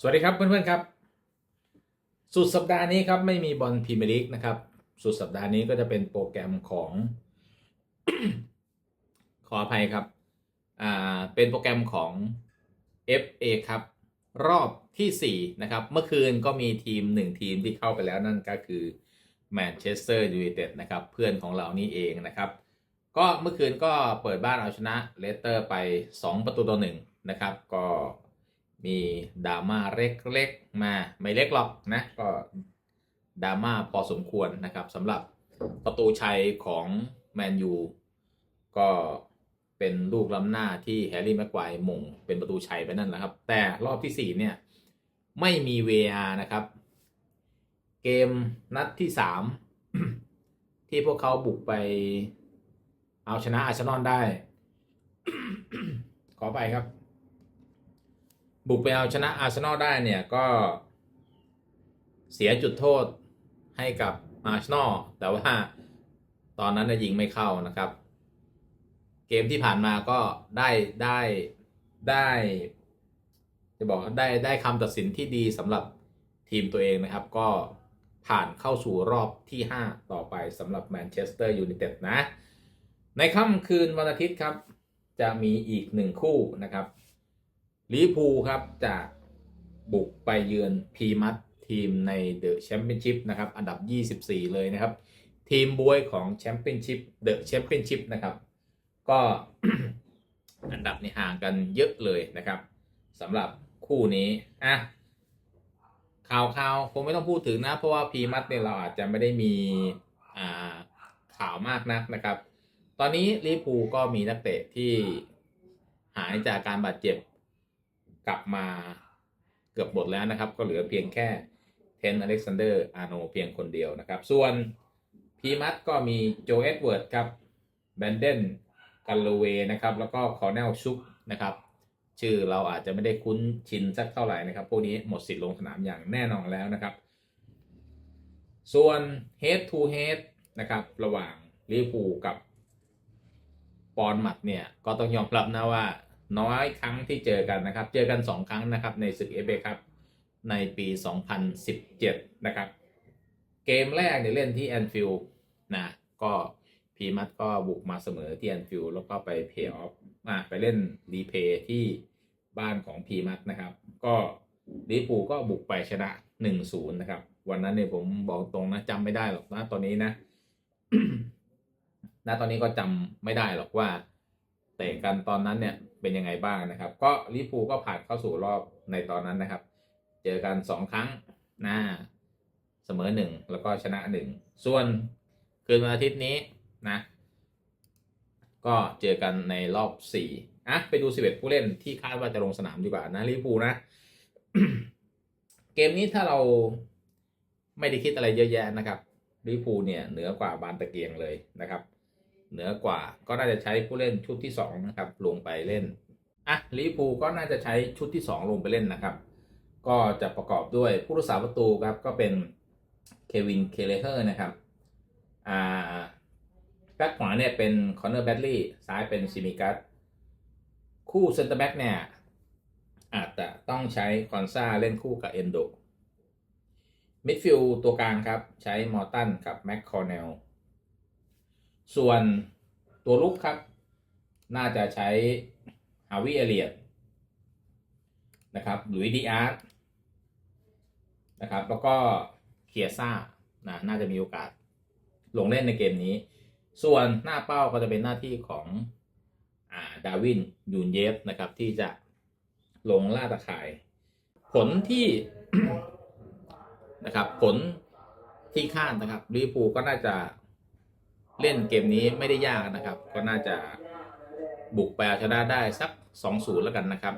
สวัสดีครับเพื่อนๆครับ สุดสัปดาห์นี้ครับไม่มีบอลพรีเมียร์ลีกนะครับ สุดสัปดาห์นี้ก็จะเป็นโปรแกรมของ ขออภัยครับอ่าเป็นโปรแกรมของ FA ครับ รอบทีสี่4 นะครับ เมื่อคืนก็มีทีมหนึ่งทีมที่เข้าไปแล้วนั่นก็คือแมนเชสเตอร์ยูไนเต็ดนะครับ เพื่อนของเรานี่เองนะครับ ก็เมื่อคืนก็เปิดบ้านเอาชนะเลสเตอร์ไป 2 ประตูต่อหนึ่งนะครับ ก็ มีดราม่าเล็กๆมาไม่เล็กหรอกนะก็ดราม่าพอสมควรนะครับสำหรับประตูชัยของแมนยูก็เป็นลูกล้ำหน้าที่แฮร์รี่แม็กไกวร์หม่งเป็นประตูชัยไปนั่นแหละครับ แต่รอบที่ 4 เนี่ย ไม่มี VAR นะครับ เกมนัดที่ 3 ที่พวกเขาบุกไปเอาชนะอาร์เซนอลได้ ขอไปครับ บุกไปเอาชนะอาร์เซนอลได้เนี่ยก็เสียจุดโทษให้กับอาร์เซนอลแต่ว่าตอนนั้นยิงไม่เข้านะครับ เกมที่ผ่านมาก็ได้ได้ได้ จะบอกได้ได้คำตัดสินที่ดีสำหรับทีมตัวเองนะครับ ก็ผ่านเข้าสู่รอบที่ 5 ต่อไปสำหรับแมนเชสเตอร์ยูไนเต็ดนะ ในค่ำคืนวันอาทิตย์ครับ จะมีอีกหนึ่งคู่นะครับ ลิพูครับจะบุกไปเยือนพีมัตทีมในเดอะแชมเปี้ยนชิพนะครับอันดับ 24 เลยนะครับ ทีมบวยของแชมเปี้ยนชิพเดอะแชมเปี้ยนชิพนะครับ ก็อันดับนี้ห่างกันเยอะเลยนะครับสำหรับคู่นี้อะข่าวข่าวคงไม่ต้องพูดถึงนะ เพราะว่าพีมัตเนี่ยเราอาจจะไม่ได้มีอ่าข่าวมากนักนะครับ ตอนนี้ลิพูก็มีนักเตะที่หายจากการบาดเจ็บ กลับมาเกือบหมดแล้วนะครับ ก็เหลือเพียงแค่เทนอเล็กซานเดอร์อาโนเพียงคนเดียวนะครับ ส่วนพีมัตก็มีโจเอ็ดเวิร์ดครับแบนเดนกันลเวนะครับ แล้วก็คอร์เนลชุกนะครับ ชื่อเราอาจจะไม่ได้คุ้นชินสักเท่าไหร่นะครับ พวกนี้หมดสิทธิ์ลงสนามอย่างแน่นอนแล้วนะครับ ส่วน head to head นะครับ ระหว่างลิเวอร์พูลกับปอนมัดเนี่ย ก็ต้องยอมรับนะว่า น้อยครั้งที่เจอกันนะครับ เจอกัน 2 ครั้งนะครับในศึกเอเบครับในปี 2017 นะครับ เกมแรกเนี่ยเล่นที่แอนฟิลด์นะก็พีมัดก็บุกมาเสมอที่แอนฟิลด์แล้วก็ไปเพย์ออฟมาไปเล่นรีเพย์ที่บ้านของพีมัดนะครับ ก็ลิเวอร์พูก็บุกไปชนะ 1-0 นะครับ วันนั้นเนี่ยผมบอกตรงนะจำไม่ได้หรอกนะตอนนี้นะณตอนนี้ก็จำไม่ได้หรอกว่าเตะกันตอนนั้นเนี่ย เป็นยังไงบ้างนะครับ ก็ลิพูก็ผ่านเข้าสู่รอบในตอนนั้นนะครับ เจอกันสองครั้งหน้าเสมอหนึ่งแล้วก็ชนะหนึ่งส่วนคืนวันอาทิตย์นี้นะ ก็เจอกันในรอบสี่อะ ไปดูสิบเอ็ดผู้เล่นที่คาดว่าจะลงสนามดีกว่านะลิพูนะ เกมนี้ถ้าเราไม่ได้คิดอะไรเยอะแยะนะครับลิพูเนี่ยเหนือกว่าบานตะเกียงเลยนะครับ เหนือกว่าก็น่าจะใช้ผู้เล่นชุดที่สองนะครับลงไปเล่นอะลิเวอร์พูก็น่าจะใช้ชุดที่สองลงไปเล่นนะครับ ก็จะประกอบด้วยผู้รักษาประตูครับก็เป็นเควินเคเลเฮอร์นะครับอ่าแบ็คขวาเนี่ยเป็นคอนเนอร์แบดลี่ซ้ายเป็นซิมิกัสคู่เซนเตอร์แบ็กเนี่ยอาจจะต้องใช้คอนซาเล่นคู่กับเอนโดมิดฟิลด์ตัวกลางครับ ใช้มอร์ตันกับแม็กคอร์เนล ส่วนตัวลุกครับ น่าจะใช้ฮาวิเอเลียตนะครับหลุยดีอาร์ตนะครับ แล้วก็เคียซ่านะน่าจะมีโอกาสลงเล่นในเกมนี้ ส่วนหน้าเป้าก็จะเป็นหน้าที่ของอ่าดาวินยูนเยฟนะครับที่จะลงล่าตะข่าย ผลที่นะครับผลที่คาดนะครับลิเวอร์พูก็น่าจะ เล่นเกมนี้ไม่ได้ยากนะครับ ก็น่าจะบุกไปเอาชนะได้สัก 2-0 แล้วกันนะครับ